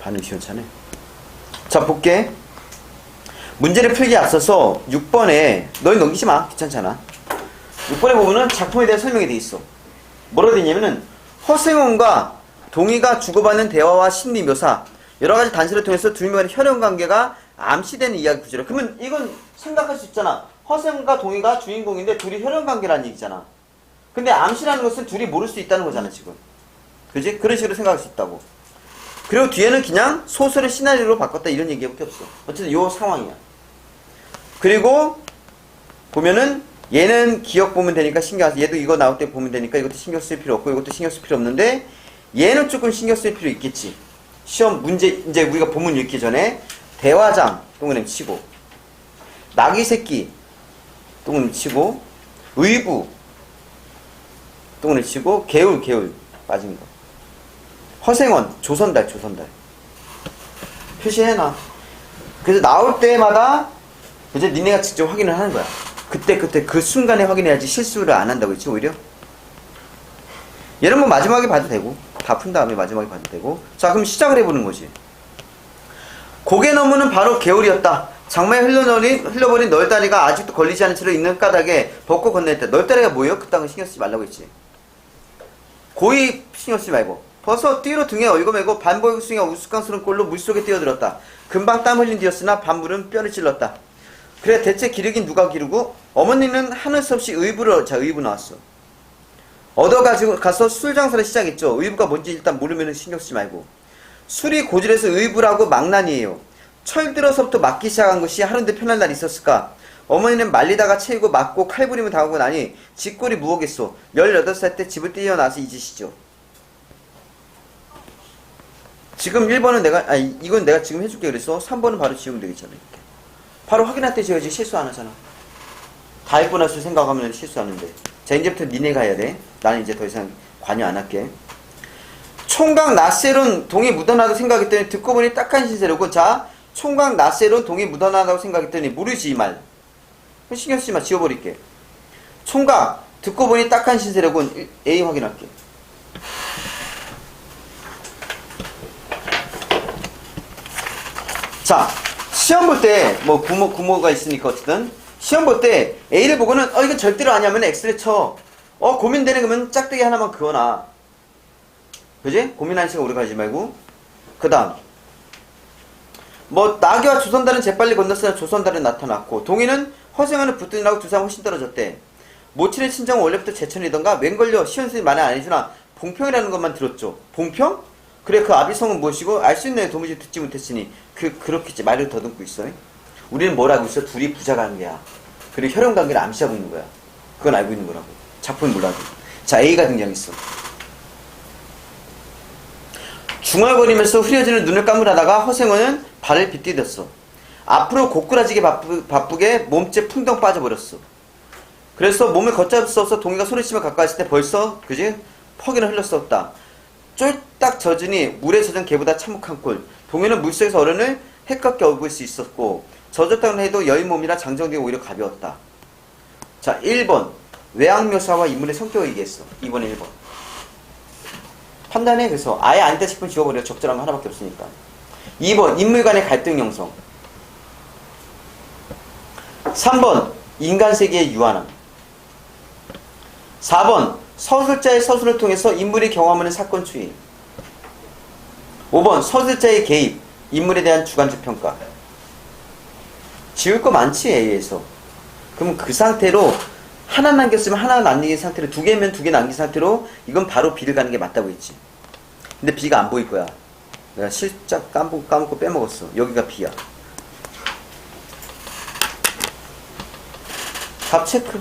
반응 시원찮네. 자, 볼게. 문제를 풀기에 앞서서 6번에, 너희 넘기지 마. 귀찮잖아. 6번에 보면은 작품에 대한 설명이 돼 있어. 뭐라 돼 있냐면은, 허생원과 동의가 주고받는 대화와 심리 묘사, 여러 가지 단서를 통해서 두 명의 혈연 관계가 암시되는 이야기 구조라. 그러면 이건 생각할 수 있잖아. 허생과 동의가 주인공인데 둘이 혈연 관계라는 얘기잖아. 근데 암시라는 것은 둘이 모를 수 있다는 거잖아, 지금. 그지? 그런 식으로 생각할 수 있다고. 그리고 뒤에는 그냥 소설을 시나리오로 바꿨다 이런 얘기밖에 없어. 어쨌든 요 상황이야. 그리고 보면은 얘는 기억 보면 되니까 신경 안 써. 얘도 이거 나올 때 보면 되니까 이것도 신경 쓸 필요 없고 이것도 신경 쓸 필요 없는데 얘는 조금 신경 쓸 필요 있겠지. 시험 문제 이제 우리가 본문 읽기 전에 대화장 동그라미 치고 나귀 새끼 동그라미 치고 의부 동그라미 치고 개울 개울 빠진 거. 허생원 조선달 조선달 표시해놔. 그래서 나올 때마다 이제 니네가 직접 확인을 하는 거야. 그때 그때 그 순간에 확인해야지 실수를 안 한다고 했지 오히려. 뭐 마지막에 봐도 되고 다 푼 다음에 마지막에 봐도 되고. 자 그럼 시작을 해보는 거지. 고개 너머는 바로 개울이었다. 장마에 흘러버린, 흘러버린 널다리가 아직도 걸리지 않은 채로 있는 까닭에 벗고 건넸다. 널다리가 뭐예요? 그 땅은 신경 쓰지 말라고 했지. 고이 신경 쓰지 말고. 벗어 뛰로 등에 반복을 수행한 우스꽝스러운 꼴로 물속에 뛰어들었다. 금방 땀 흘린 뒤였으나 반물은 뼈를 찔렀다. 그래 대체 기르긴 누가 기르고 어머니는 하늘 수 없이 의부를 자 의부 나왔어. 얻어가지고 가서 술 장사를 시작했죠. 의부가 뭔지 일단 모르면 신경 쓰지 말고. 술이 고질해서 의부라고 망난이에요. 철 들어서부터 맞기 시작한 것이 하루인데 편할 날이 있었을까? 어머니는 말리다가 채이고 맞고 칼부림을 당하고 나니 집골이 무엇겠소. 18살 때 집을 뛰어나서 잊으시죠. 지금 1번은 내가, 아니, 이건 내가 지금 해줄게 그랬어. 3번은 바로 지우면 되겠잖아. 이렇게. 바로 확인할 때 지어야지 실수 안 하잖아. 다 읽고 나서 생각하면 실수하는데. 자, 이제부터 니네가 해야 돼. 나는 이제 더 이상 관여 안 할게. 총각 나셀은 동이 묻어나다고 생각했더니 듣고 보니 딱한 신세로고 자 총각 나셀은 동이 묻어나다고 생각했더니 모르지 이 말 신경 쓰지 마 지워버릴게 총각 듣고 보니 딱한 신세로고 A 확인할게 자 시험 볼 때뭐 부모 구모가 있으니까 어쨌든 시험 볼 때 A를 보고는 어 이건 절대로 아니야면 X를 쳐 어 고민되는 거면 짝대기 하나만 그어놔 그지? 고민하는 시간 오래 가지 말고. 그 다음. 뭐, 나귀와 조선달은 재빨리 건넜으나 조선달은 나타났고, 동이는 허생하는 붙들이라고 두 사람 훨씬 떨어졌대. 모친의 친정은 원래부터 제천이던가, 웬걸려, 시원스님 말은 아니지만, 봉평이라는 것만 들었죠. 봉평? 그래, 그 아비성은 무엇이고, 알 수 있네, 도무지 듣지 못했으니. 그, 그렇겠지. 말을 더듬고 있어. 우리는 뭘 알고 있어? 둘이 부자 관계야. 그리고 혈연 관계를 암시하고 있는 거야. 그건 알고 있는 거라고. 작품은 몰라도. 자, A가 등장했어. 중얼거리면서 흐려지는 눈을 감으라다가 허생원은 발을 빗디뎠어. 앞으로 고꾸라지게 바쁘, 바쁘게 몸째 풍덩 빠져버렸어. 그래서 몸을 걷잡을 수 없어 동이가 소리치며 가까이 있을 때 벌써 그지 퍽이나 흘렀었다. 쫄딱 젖으니 물에 젖은 개보다 참혹한 꼴. 동이는 물속에서 어른을 헷갈게 업을 수 있었고 젖었다고 해도 여인 몸이라 장정되고 오히려 가벼웠다. 자 1번. 외양묘사와 인물의 성격을 얘기했어. 2번에 1번. 판단해. 그래서 아예 아니다 싶으면 지워버려. 적절한 거 하나밖에 없으니까. 2번. 인물 간의 갈등 형성. 3번. 인간 세계의 유한함. 4번 서술자의 서술을 통해서 인물이 경험하는 사건 추이 5번 서술자의 개입 인물에 대한 주관적 평가 지울 거 많지 A에서 그럼 그 상태로 하나 남겼으면 하나 남긴 상태로 두 개면 두 개 남긴 상태로 이건 바로 B를 가는 게 맞다고 했지. 근데 B가 안 보일 거야. 내가 실작 까먹고, 까먹고 빼먹었어. 여기가 B야. 답 체크.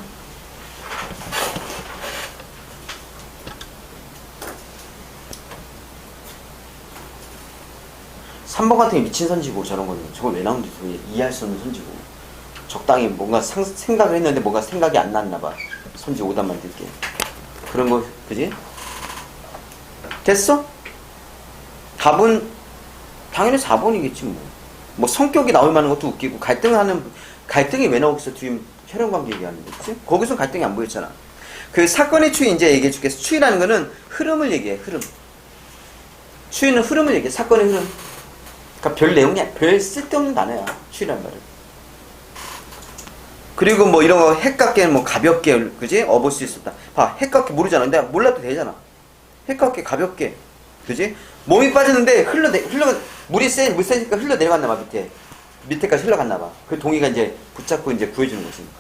삼번 같은 게 미친 선지고 저런 거는 저걸 왜 나오는지 도저히 이해할 수 없는 선지고 적당히 뭔가 상- 생각을 했는데 뭔가 생각이 안 났나 봐 선지 오답 만들게 그런 거 그지? 됐어? 답은 당연히 4번이겠지 뭐. 뭐 성격이 나올 만한 것도 웃기고 갈등하는 갈등이 왜 나오겠어 뒤에 혈연 관계 얘기하는데 그치? 거기서 갈등이 안 보였잖아 그 사건의 추이 이제 얘기해 줄게 추이라는 거는 흐름을 얘기해 흐름 추이는 흐름을 얘기해 사건의 흐름 그러니까 별 내용이 별 쓸데없는 단어야. 추이란 말은. 그리고 뭐 이런 거 핵깎게 뭐 가볍게 그지 어볼 수 있었다. 봐 핵깎게 모르잖아. 근데 몰라도 되잖아. 핵깎게 가볍게 그지 몸이 빠졌는데 흘러 내 흘러 물이 세 물 세니까 흘러 내려갔나 봐 밑에 밑에까지 흘러갔나 봐. 그 동이가 이제 붙잡고 이제 구해주는 것이니까.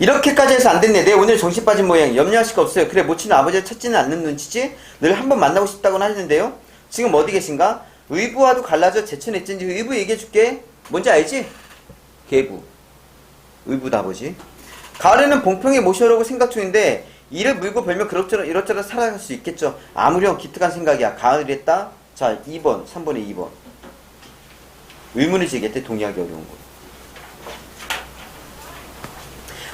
이렇게까지 해서 안 됐네. 내 오늘 정신 빠진 모양. 염려하실 거 없어요. 그래, 모치는 아버지를 찾지는 않는 눈치지? 늘 한번 만나고 싶다고는 하시는데요. 지금 어디 계신가? 의부와도 갈라져 제천했진지 의부 얘기해 줄게. 뭔지 알지? 계부. 의부다 아버지. 가을에는 봉평에 모셔오려고 생각 중인데 이를 물고 벌면 그럭저럭 이렇저럭 살아갈 수 있겠죠. 아무렴 기특한 생각이야. 가을이랬다. 자, 2번, 3번에 2번. 의문을 제기했대 동의하기 어려운 거.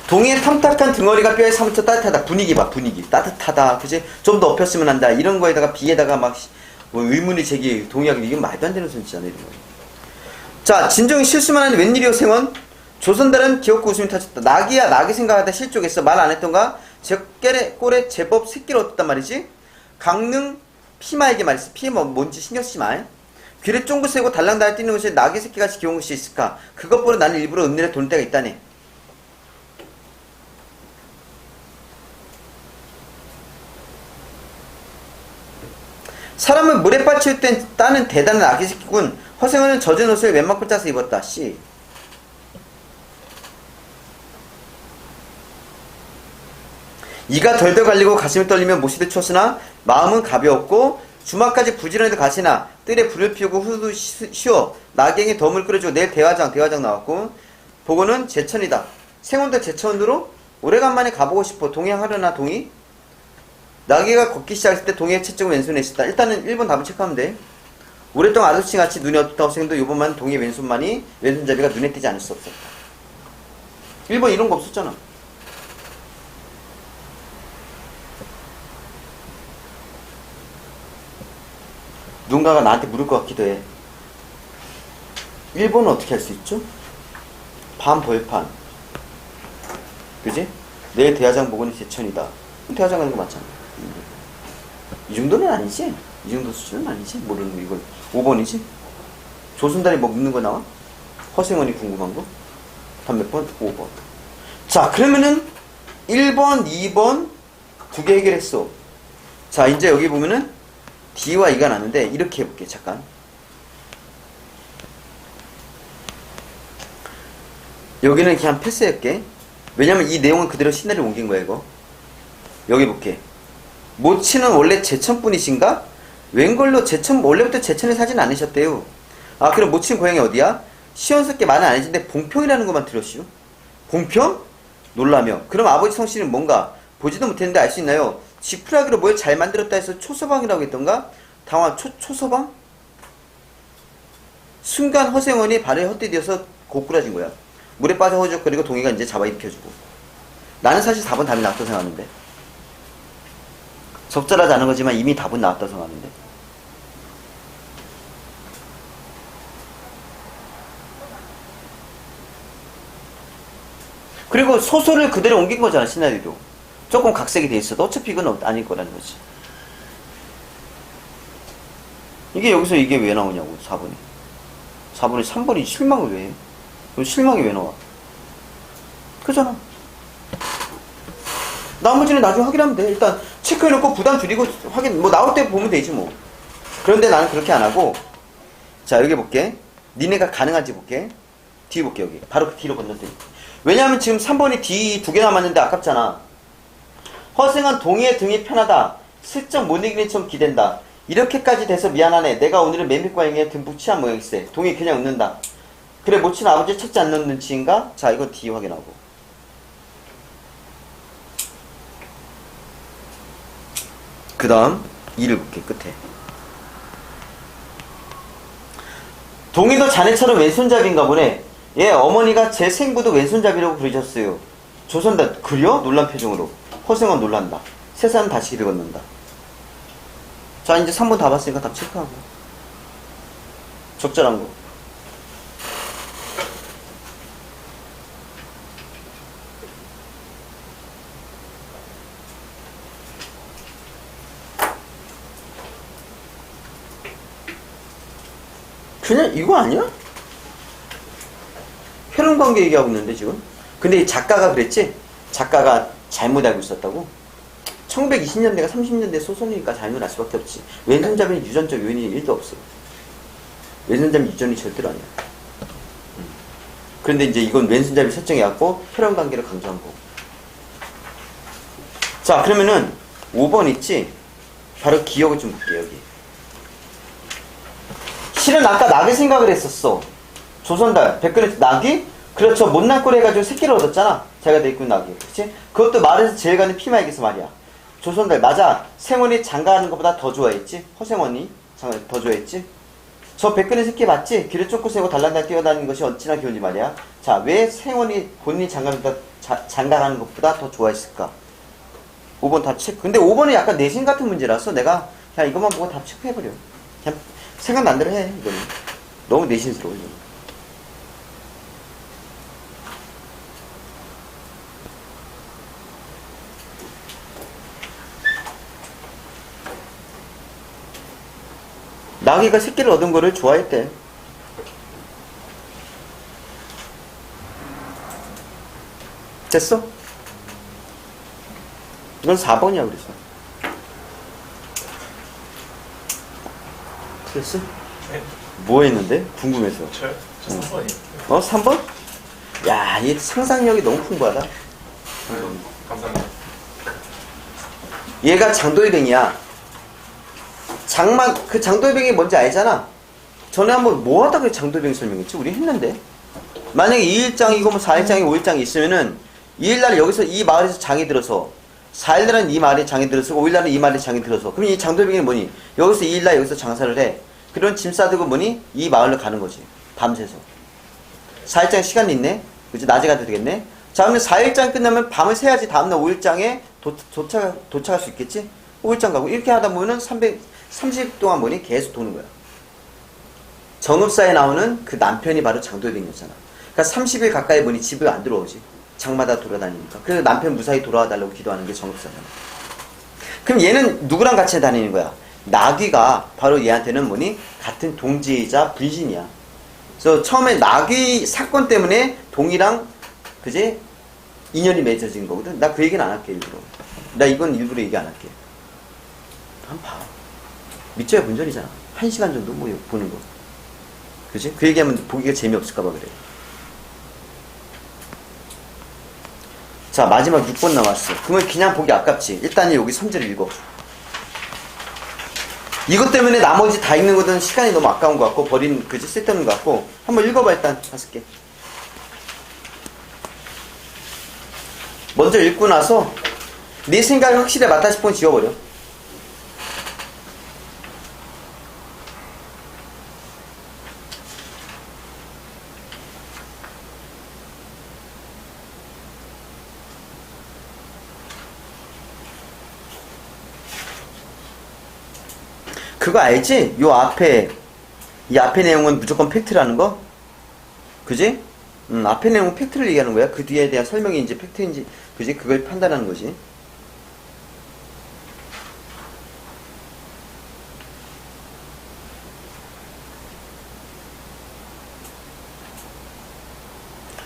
동이의 탐탁한 등어리가 뼈에 사무쳐 따뜻하다. 분위기 봐, 분위기. 따뜻하다. 그지? 좀더 엎혔으면 한다. 이런 거에다가 비에다가 막, 뭐 의문이 제기, 동의하기. 이건 말도 안 되는 소리잖아, 이런 거. 자, 진정이 실수만 하는 웬일이오, 생원? 조선달은 귀엽고 웃음이 터졌다. 낙이야, 낙이 생각하다 실족했어. 말 안 했던가? 제꼴에, 꼴에 제법 새끼를 얻었단 말이지? 강릉 피마에게 말했어. 피 뭐, 뭔지 신경 쓰지 마. 귀를 쫑긋 세고 달랑달랑 뛰는 것이 낙의 새끼같이 귀여운 것이 있을까? 그것보다 나는 일부러 은밀에 도는 때가 있다네. 사람을 물에 빠칠 땐 따는 대단한 새끼군. 허생은 젖은 옷을 웬만큼 짜서 입었다. 씨. 이가 덜덜 갈리고 가슴이 떨리면 못이도 쳤으나 마음은 가벼웠고 주막까지 부지런히도 가시나 뜰에 불을 피우고 후두 쉬- 쉬어 나경에 덤을 끓여주고 내일 대화장 대화장 나왔고 보고는 제천이다. 생원도 제천으로 오래간만에 가보고 싶어. 동행하려나 동의? 나귀가 걷기 시작했을 때 동해의 채찍을 왼손에 있었다. 일단은 1번 답을 체크하면 돼. 오랫동안 아저씨 같이 눈이 어둡다 학생도 요번만 동해 왼손만이 왼손잡이가 눈에 띄지 않을 수 없었다. 1번 이런 거 없었잖아. 누군가가 나한테 물을 것 같기도 해. 1번은 어떻게 할 수 있죠? 밤 벌판. 그지? 내일 대화장 보고는 제천이다. 대화장 가는 거 맞잖아. 이 정도는 아니지? 이 정도 수준은 아니지? 모르는 거 이걸 5번이지? 조순달이 뭐 묻는 거 나와? 허생원이 궁금한 거? 답 몇 번? 5번. 자, 그러면은 1번, 2번 두 개 해결했어. 자, 이제 여기 보면은 D와 E가 나는데 이렇게 해볼게. 잠깐. 여기는 그냥 패스할게. 왜냐면 이 내용은 그대로 시나리오 옮긴 거야, 이거. 여기 볼게. 모치는 원래 제천분이신가? 웬걸로 제천, 원래부터 제천에 사진 않으셨대요. 아, 그럼 모치는 고향이 어디야? 시원스럽게 말은 안 해진데 봉평이라는 것만 들었슈. 봉평? 놀라며. 그럼 아버지 성씨는 뭔가 보지도 못했는데 알 수 있나요? 지푸라기로 뭘 잘 만들었다 해서 초서방이라고 했던가? 당황, 초, 초서방? 순간 허생원이 발을 헛디뎌서 고꾸라진 거야. 물에 빠져 허적거리고 동이가 이제 잡아 입혀주고. 나는 사실 4번 답이 나왔다고 생각하는데. 적절하지 않은 거지만 이미 답은 나왔다고 생각하는데. 그리고 소설을 그대로 옮긴 거잖아, 시나리오도. 조금 각색이 돼 있어도 어차피 이건 없- 아닐 거라는 거지. 이게 여기서 이게 왜 나오냐고, 4번이. 4번이 3번이 실망을 왜 해? 실망이 왜 나와? 그잖아. 나머지는 나중에 확인하면 돼. 일단 체크해놓고 부담 줄이고 확인, 뭐 나올 때 보면 되지 뭐. 그런데 나는 그렇게 안 하고, 자, 여기 볼게. 니네가 가능한지 볼게. 뒤 볼게, 여기. 바로 그 뒤로 건너뛰 왜냐하면 지금 3번이 D 두 개 남았는데 아깝잖아. 허생한 동의의 등이 편하다. 슬쩍 못 이기는 좀 기댄다. 이렇게까지 돼서 미안하네. 내가 오늘은 매미과잉에 듬뿍 취한 모양일세. 동의 그냥 웃는다. 그래 모친 아버지 찾지 않는 눈치인가? 자 이거 D 확인하고. 그 다음 2를 볼게 끝에. 동의도 자네처럼 왼손잡이인가 보네. 예, 어머니가 제 생부도 왼손잡이라고 부르셨어요. 조선다, 그려? 놀란 표정으로. 허생원 놀란다. 세상 다시 길을 걷는다. 자, 이제 3번 다 봤으니까 답 체크하고. 적절한 거. 그냥 이거 아니야? 혈흔 관계 얘기하고 있는데 지금. 근데 이 작가가 그랬지? 작가가 잘못 알고 있었다고? 1920년대가 30년대 소설이니까 잘못 알 수밖에 없지. 왼손잡이는 유전적 요인이 1도 없어. 왼손잡이 유전이 절대로 아니야. 음. 그런데 이제 이건 왼손잡이 설정해갖고 혈흔 관계를 강조한 거고. 자, 그러면은 5번 있지? 바로 기억을 좀 볼게요, 여기. 실은 아까 낙을 생각을 했었어. 조선달, 백근에서 낙이? 그렇죠. 못난 꼴 해가지고 새끼를 얻었잖아. 자기가 있는 낙이. 그치? 그것도 말에서 제일 가는 피마에게서 말이야. 조선달, 맞아. 생원이 장가하는 것보다 더 좋아했지? 허생원이 더 좋아했지? 저 백근의 새끼 맞지? 길을 쫓고 세고 달란달 뛰어다니는 것이 어찌나 귀여운지 말이야. 자, 왜 생원이 본인이 장가하는 것보다, 장가하는 것보다 더 좋아했을까? 5번 답 체크. 근데 5번은 약간 내신 같은 문제라서 내가 그냥 이것만 보고 답 체크해버려. 그냥 생각 난 대로 해, 이거는. 너무 내신스러워, 이거는. 나귀가 새끼를 얻은 거를 좋아했대. 됐어? 이건 4번이야, 그래서. 됐어? 네. 뭐 했는데? 궁금해서. 저요? 저 3번이요. 어, 3번? 야, 이 상상력이 너무 풍부하다. 감사합니다. 얘가 장도의뱅이야. 장마, 그 장도의뱅이 뭔지 알잖아? 전에 한번 뭐 하다가 장도의뱅 설명했지? 우리 했는데. 만약에 2일장이고 뭐 4일장이 5일장이 있으면은 2일날 여기서 이 마을에서 장이 들어서 4일날은 이 마을에 장이 들어서 5일날은 이 마을에 장이 들어서 그럼 이 장도의뱅이 뭐니? 여기서 2일날 여기서 장사를 해. 그런 짐 싸들고 뭐니? 이 마을로 가는 거지. 밤새서. 4일장 시간이 있네? 그치? 낮에 가도 되겠네? 자, 그러면 4일장 끝나면 밤을 새야지 다음날 5일장에 도, 도착, 도착할 수 있겠지? 5일장 가고. 이렇게 하다 보면은 300, 30 동안 뭐니? 계속 도는 거야. 정읍사에 나오는 그 남편이 바로 장도병이었잖아. 그러니까 30일 가까이 보니 집을 안 들어오지. 장마다 돌아다니니까. 그래서 남편 무사히 돌아와 달라고 기도하는 게 정읍사잖아. 그럼 얘는 누구랑 같이 다니는 거야? 나귀가 바로 얘한테는 뭐니? 같은 동지이자 분신이야. 그래서 처음에 나귀 사건 때문에 동이랑 그지 인연이 맺어진 거거든. 나 그 얘기는 안 할게 일부러. 나 이건 일부러 얘기 안 할게. 한 봐. 밑져야 본전이잖아. 한 시간 정도 뭐 보는 거. 그지? 그 얘기하면 보기가 재미없을까봐 그래. 자 마지막 6번 남았어. 그러면 그냥 보기 아깝지. 일단 여기 선제를 읽어. 이것 때문에 나머지 다 읽는 거는 시간이 너무 아까운 것 같고 버린 그지 쓸데없는 것 같고 한번 읽어봐 일단 다섯 개. 먼저 읽고 나서 네 생각이 확실히 맞다 싶으면 지워버려. 그거 알지? 요 앞에 이 앞에 내용은 무조건 팩트라는 거? 그지? 음, 앞에 내용은 팩트를 얘기하는 거야. 그 뒤에 대한 설명이 이제 팩트인지, 그지? 그걸 판단하는 거지.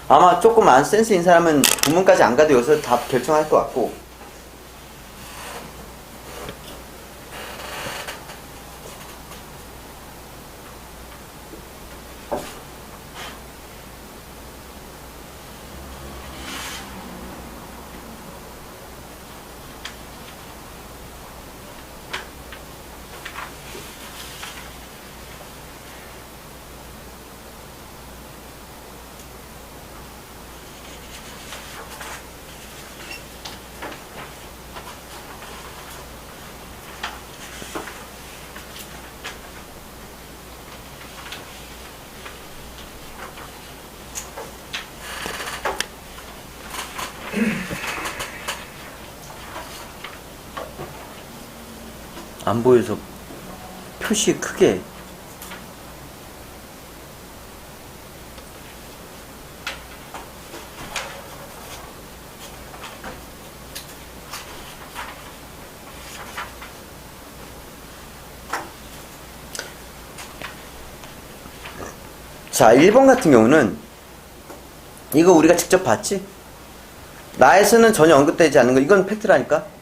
아마 조금 안 센스인 사람은 본문까지 안 가도 여기서 다 결정할 것 같고. 안 보여서 표시 크게 자, 1번 같은 경우는 이거 우리가 직접 봤지? 나에서는 전혀 언급되지 않는 거. 이건 팩트라니까.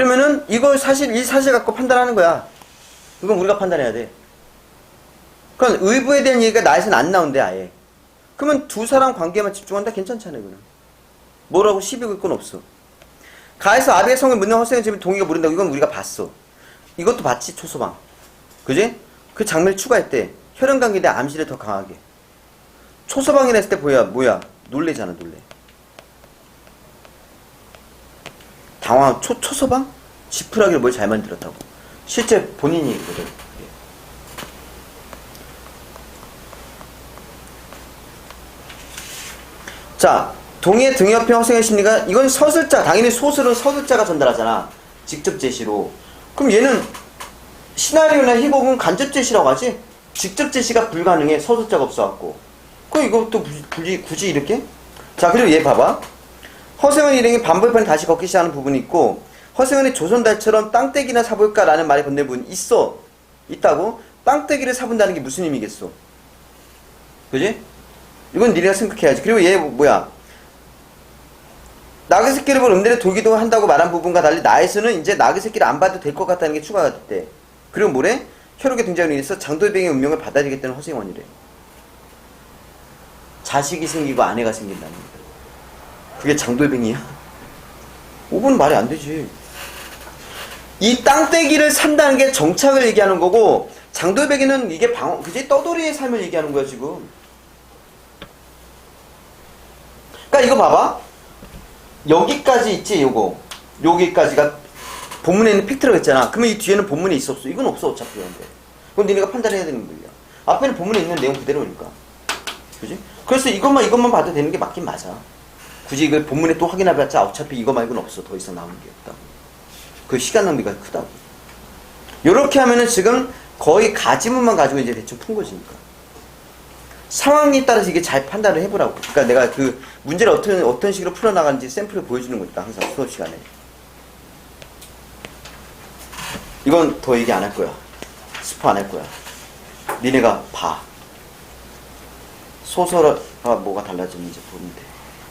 그러면은 이걸 사실 이 사실 갖고 판단하는 거야. 이건 우리가 판단해야 돼. 그건 의부에 대한 얘기가 나에서는 안 나온대 아예. 그러면 두 사람 관계만 집중한다 괜찮잖아요, 그냥. 뭐라고 시비 걸 건 없어. 가에서 아비의 성을 묻는 허생의 집에 동의가 모른다고 이건 우리가 봤어. 이것도 봤지 초소방. 그지? 그 장면을 추가했대. 혈연관계에 대한 암시를 더 강하게. 초소방이라 했을 때 뭐야 뭐야 놀래잖아 놀래. 당황 초 초소방? 지푸라기를 뭘 잘 만들었다고. 실제 본인이 얘기거든. 자, 동해 등협회 허생의 심리가 이건 서술자 당연히 소설은 서술자가 전달하잖아. 직접 제시로. 그럼 얘는 시나리오나 희곡은 간접 제시라고 하지? 직접 제시가 불가능해. 서술자가 없어갖고. 그럼 이것도 굳이, 굳이 이렇게? 자, 그리고 얘 봐봐. 허생은 일행이 반벌판에 다시 걷기 시작하는 부분이 있고 허생은이 조선달처럼 땅떼기나 사볼까라는 말이 건넨 부분이 있어. 있다고? 땅떼기를 사본다는 게 무슨 의미겠어? 그지? 이건 니네가 생각해야지. 그리고 얘 뭐야? 나그 새끼를 본 음들의 돌기도 한다고 말한 부분과 달리 나에서는 이제 나그 새끼를 안 봐도 될 것 같다는 게 추가가 됐대. 그리고 뭐래? 혈육의 등장으로 인해서 장돌뱅의 운명을 받아들이겠다는 허생원이래. 자식이 생기고 아내가 생긴다는 거. 그게 장돌뱅이야? 5분 말이 안 되지. 이 땅떼기를 산다는 게 정착을 얘기하는 거고 장돌뱅이는 이게 방, 그제 떠돌이의 삶을 얘기하는 거야 지금. 그러니까 이거 봐봐. 여기까지 있지 요거. 여기까지가 본문에 있는 팩트라고 했잖아. 그러면 이 뒤에는 본문에 있었어. 이건 없어 어차피 근데. 그건 니네가 판단해야 되는 거야. 앞에는 본문에 있는 내용 그대로니까. 그지? 그래서 이것만 이것만 봐도 되는 게 맞긴 맞아. 굳이 이걸 본문에 또 확인해봤자 어차피 이거 말고는 없어. 더 이상 나오는 게 없다. 그 시간 낭비가 크다고. 요렇게 하면은 지금 거의 가지문만 가지고 이제 대충 푼 거지니까. 상황에 따라서 이게 잘 판단을 해보라고. 그러니까 내가 그 문제를 어떤, 어떤 식으로 풀어나가는지 샘플을 보여주는 거니까, 항상 수업 시간에. 이건 더 얘기 안 할 거야. 스포 안 할 거야. 니네가 봐. 소설과 뭐가 달라졌는지 보면 돼.